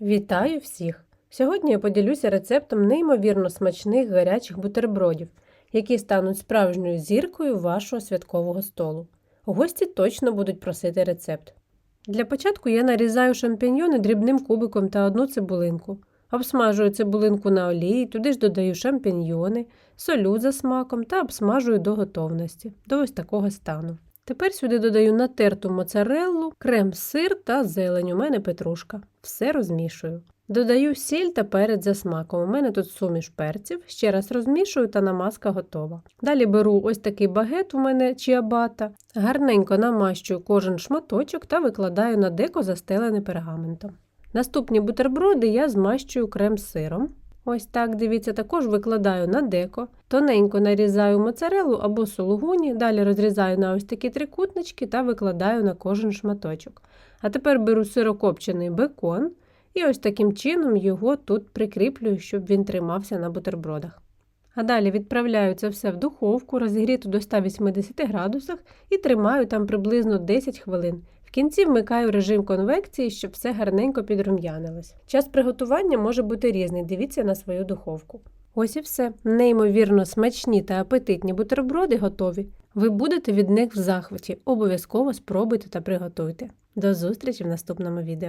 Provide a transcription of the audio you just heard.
Вітаю всіх! Сьогодні я поділюся рецептом неймовірно смачних гарячих бутербродів, які стануть справжньою зіркою вашого святкового столу. Гості точно будуть просити рецепт. Для початку я нарізаю шампіньйони дрібним кубиком та одну цибулинку. Обсмажую цибулинку на олії, туди ж додаю шампіньйони, солю за смаком та обсмажую до готовності, до ось такого стану. Тепер сюди додаю натерту моцареллу, крем, сир та зелень. У мене петрушка. Все розмішую. Додаю сіль та перець за смаком. У мене тут суміш перців. Ще раз розмішую та намазка готова. Далі беру ось такий багет, у мене чіабата, гарненько намащую кожен шматочок та викладаю на деко застелене пергаментом. Наступні бутерброди я змащую крем з сиром. Ось так, дивіться, також викладаю на деко, тоненько нарізаю моцарелу або сулугуні, далі розрізаю на ось такі трикутнички та викладаю на кожен шматочок. А тепер беру сирокопчений бекон і ось таким чином його тут прикріплюю, щоб він тримався на бутербродах. А далі відправляю це все в духовку, розігріту до 180 градусах і тримаю там приблизно 10 хвилин. В кінці вмикаю режим конвекції, щоб все гарненько підрум'янилось. Час приготування може бути різний, дивіться на свою духовку. Ось і все. Неймовірно смачні та апетитні бутерброди готові. Ви будете від них в захваті. Обов'язково спробуйте та приготуйте. До зустрічі в наступному відео.